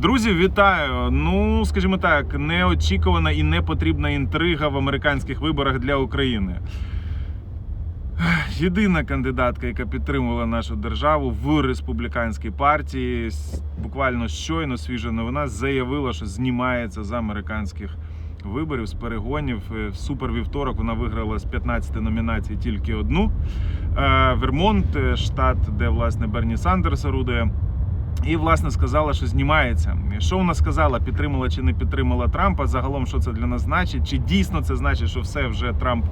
Друзі, вітаю! Ну, скажімо так, неочікувана і непотрібна інтрига в американських виборах для України. Єдина кандидатка, яка підтримувала нашу державу в республіканській партії, буквально щойно свіжа новина, заявила, що знімається з американських виборів, з перегонів. Е, В супер вівторок вона виграла з 15 номінацій тільки одну. Е, Вермонт, е, штат, де власне Берні Сандерс орудує. І власне сказала, що знімається. Що вона сказала, підтримала чи не підтримала Трампа? Загалом, що це для нас значить? Чи дійсно це значить, що все вже Трамп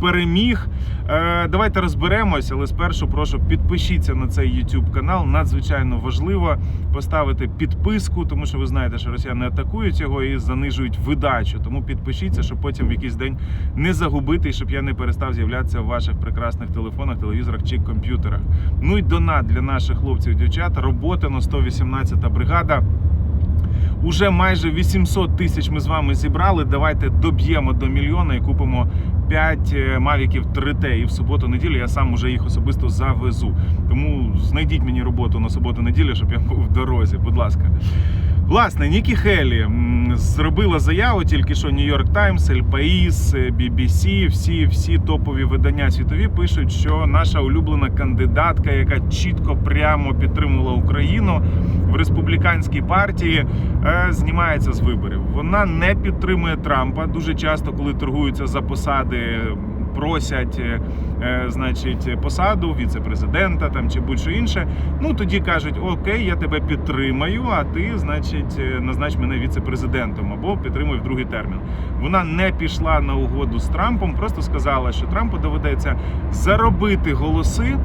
переміг? Е, давайте розберемось, але спершу прошу підпишіться на цей YouTube канал. Надзвичайно важливо поставити підписку, тому що ви знаєте, що росіяни атакують його і занижують видачу. Тому підпишіться, щоб потім в якийсь день не загубити, щоб я не перестав з'являтися в ваших прекрасних телефонах, телевізорах чи комп'ютерах. Ну і донат для наших хлопців і дівчат. Робота на 118 бригада. Уже майже 800 тисяч ми з вами зібрали. Давайте доб'ємо до мільйона і купимо 5 мавіків 3T. І в суботу-неділю я сам уже їх особисто завезу. Тому знайдіть мені роботу на суботу-неділю, щоб я був в дорозі. Будь ласка. Власне, Нікі Хелі зробила заяву тільки що New York Times, El País, е, BBC, всі, всі топові видання світові пишуть, що наша улюблена кандидатка, яка чітко прямо підтримувала Україну в республіканській партії, е, знімається з виборів. Вона не підтримує Трампа. Дуже часто, коли торгуються за посади, просять, е, е, значить, посаду віце-президента там чи будь-що інше. Ну тоді кажуть: Окей, я тебе підтримаю, а ти, значить, е, назнач мене віце-президентом або підтримуй в другий термін. Вона не пішла на угоду з Трампом, просто сказала, що Трампу доведеться заробити голоси.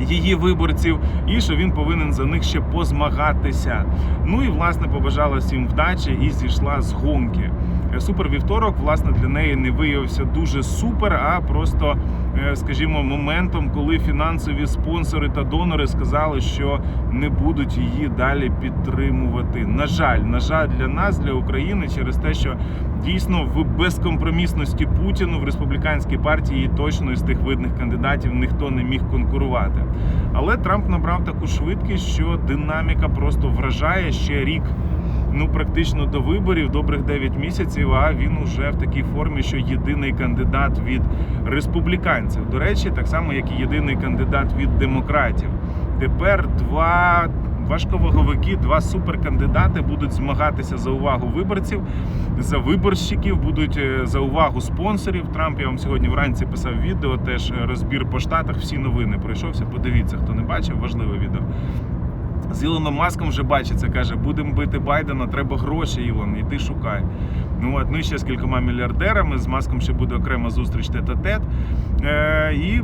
Її виборців, і що він повинен за них ще позмагатися. Ну і власне побажала всім вдачі і зійшла з гонки. Е, Супер вівторок, власне, для неї не виявився дуже супер, а просто, е, скажімо, моментом, коли фінансові спонсори та донори сказали, що не будуть її далі підтримувати. На жаль, на жаль, для нас, для України, через те, що дійсно в безкомпромісності Путіну в республіканській партії точно із тих видних кандидатів ніхто не міг конкурувати. Але Трамп набрав таку швидкість, що динаміка просто вражає ще рік. Ну, практично до виборів, добрих 9 місяців. А він уже в такій формі, що єдиний кандидат від республіканців. До речі, так само, як і єдиний кандидат від демократів. Тепер два важковаговики, два суперкандидати будуть змагатися за увагу виборців, за виборщиків, будуть е, за увагу спонсорів. Трамп я вам сьогодні вранці писав відео. Теж е, розбір по штатах. Всі новини пройшовся. Подивіться, хто не бачив, важливе відео. З Ілоном Маском вже бачиться, каже, будемо бити Байдена, треба гроші, Ілон, іди шукай. Ну от, ну і ще з кількома мільярдерами. З Маском ще буде окрема зустріч тет-а-тет. Е, і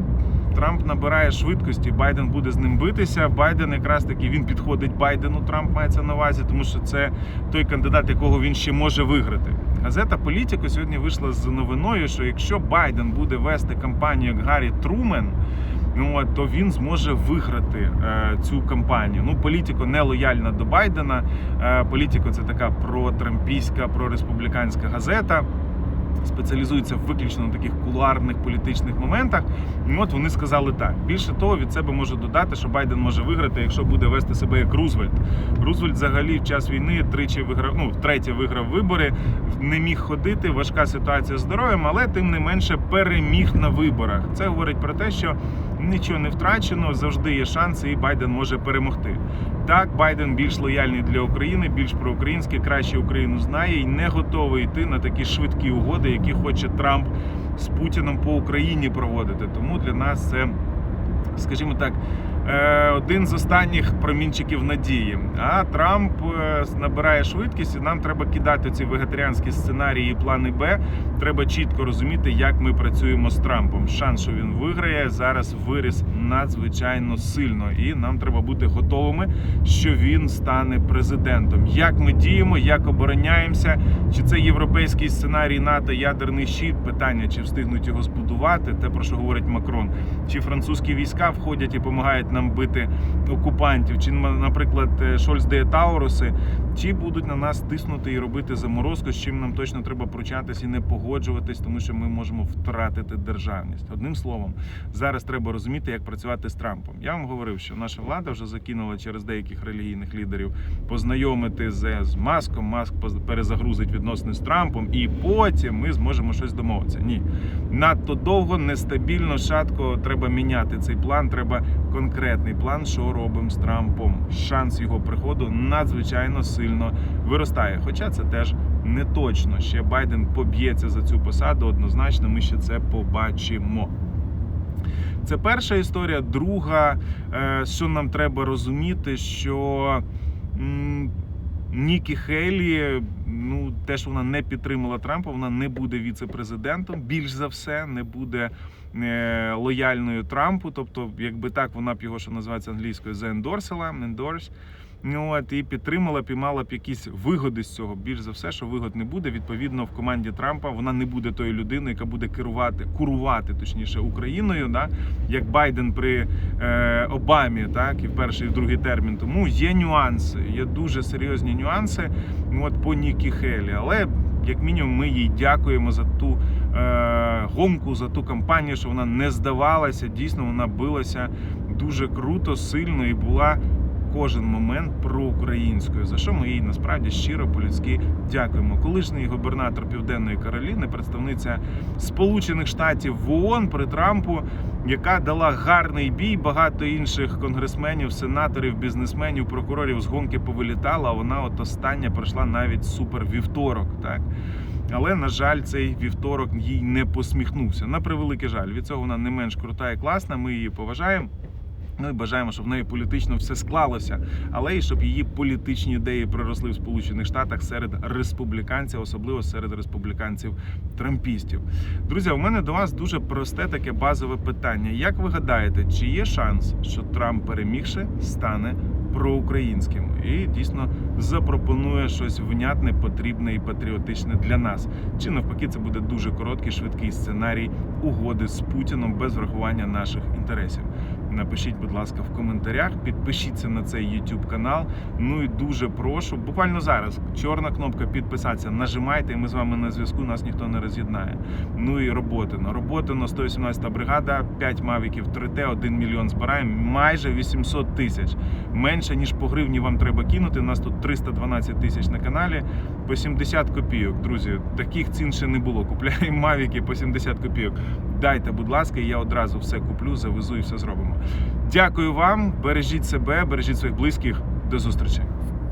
Трамп набирає швидкості. Байден буде з ним битися. Байден якраз таки він підходить Байдену. Трамп мається на увазі, тому що це той кандидат, якого він ще може виграти. Газета Політіко сьогодні вийшла з новиною, що якщо Байден буде вести кампанію як Гаррі Трумен. Ну от то він зможе виграти е, цю кампанію. Ну, політико не лояльна до Байдена. Е, політико це така протрампійська, прореспубліканська газета. Спеціалізується виключно на таких кулуарних політичних моментах. І от вони сказали так. Більше того, від себе можу додати, що Байден може виграти, якщо буде вести себе як Рузвельт. Рузвельт взагалі в час війни тричі виграв, ну втретє виграв вибори, не міг ходити. Важка ситуація з здоров'ям, але тим не менше переміг на виборах. Це говорить про те, що нічого не втрачено, завжди є шанси, і Байден може перемогти. Так, Байден більш лояльний для України, більш проукраїнський, краще Україну знає і не готовий йти на такі швидкі угоди, які хоче Трамп з Путіном по Україні проводити. Тому для нас це, скажімо так, один з останніх промінчиків надії. А Трамп е, набирає швидкість, і нам треба кидати ці вегетаріанські сценарії і плани Б. Треба чітко розуміти, як ми працюємо з Трампом. Шанс, що він виграє, зараз виріс надзвичайно сильно, і нам треба бути готовими, що він стане президентом. Як ми діємо, як обороняємося, чи це європейський сценарій НАТО, ядерний щит? Питання, чи встигнуть його збудувати, те про що говорить Макрон, чи французькі війська входять і допомагають нам бити окупантів, чи, наприклад, е, Шольц де Тауруси, чи будуть на нас тиснути і робити заморозку, з чим нам точно треба пручатись і не погоджуватись, тому що ми можемо втратити державність. Одним словом, зараз треба розуміти, як працювати з Трампом. Я вам говорив, що наша влада вже закинула через деяких релігійних лідерів познайомити з, з Маском. Маск перезагрузить відносини з Трампом, і потім ми зможемо щось домовитися. Ні, надто довго, нестабільно, шатко. Треба міняти цей план. Треба конкретний план, що робимо з Трампом. Шанс його приходу надзвичайно сильно виростає. Хоча це теж не точно. Ще Байден поб'ється за цю посаду. Однозначно, ми ще це побачимо. Це перша історія. Друга, е, що нам треба розуміти, що Нікі Хейлі, ну те, що вона не підтримала Трампа, вона не буде віце-президентом. Більш за все, не буде е, лояльною Трампу. Тобто, якби так, вона б його, що називається англійською, заендорсила, endorse. Ну, от, і підтримала, піймала б якісь вигоди з цього. Більш за все, що вигод не буде. Відповідно, в команді Трампа вона не буде тою людиною, яка буде керувати, курувати точніше Україною, да? як Байден при е, Обамі, так і в перший і в другий термін. Тому є нюанси, є дуже серйозні нюанси. ну, От по Нікі Хелі. Але як мінімум, ми їй дякуємо за ту е, гонку, за ту кампанію, що вона не здавалася. Дійсно, вона билася дуже круто, сильно і була кожен момент проукраїнською, за що ми їй насправді щиро по-людськи дякуємо. Колишній губернатор Південної Кароліни, представниця Сполучених Штатів в ООН при Трампу, яка дала гарний бій. Багато інших конгресменів, сенаторів, бізнесменів, прокурорів з гонки повилітала. Вона от остання пройшла навіть супер вівторок. Так. Але на жаль, цей вівторок їй не посміхнувся. На превеликий жаль. Від цього вона не менш крута і класна. Ми її поважаємо. Ну і бажаємо, щоб в неї політично все склалося, але і щоб її політичні ідеї проросли в Сполучених Штатах серед республіканців, особливо серед республіканців-трампістів. Друзі, у мене до вас дуже просте таке базове питання. Як ви гадаєте, чи є шанс, що Трамп перемігши стане проукраїнським і дійсно запропонує щось внятне, потрібне і патріотичне для нас? Чи навпаки, це буде дуже короткий, швидкий сценарій угоди з Путіном без врахування наших інтересів? Напишіть, будь ласка, в коментарях, підпишіться на цей YouTube канал. Ну і дуже прошу, буквально зараз чорна кнопка підписатися. Нажимайте, і ми з вами на зв'язку. Нас ніхто не роз'єднає. Ну і Роботино. Роботино 118 бригада, 5 мавіків 3Т, 1 мільйон збираємо, майже 800 тисяч. Менше ніж по гривні вам треба кинути. У нас тут 312 тисяч на каналі. По 70 копійок, друзі. Таких цін ще не було. Купляємо мавіки по 70 копійок. Дайте, будь ласка, і я одразу все куплю, завезу і все зробимо. Дякую вам, бережіть себе, бережіть своїх близьких. До зустрічі.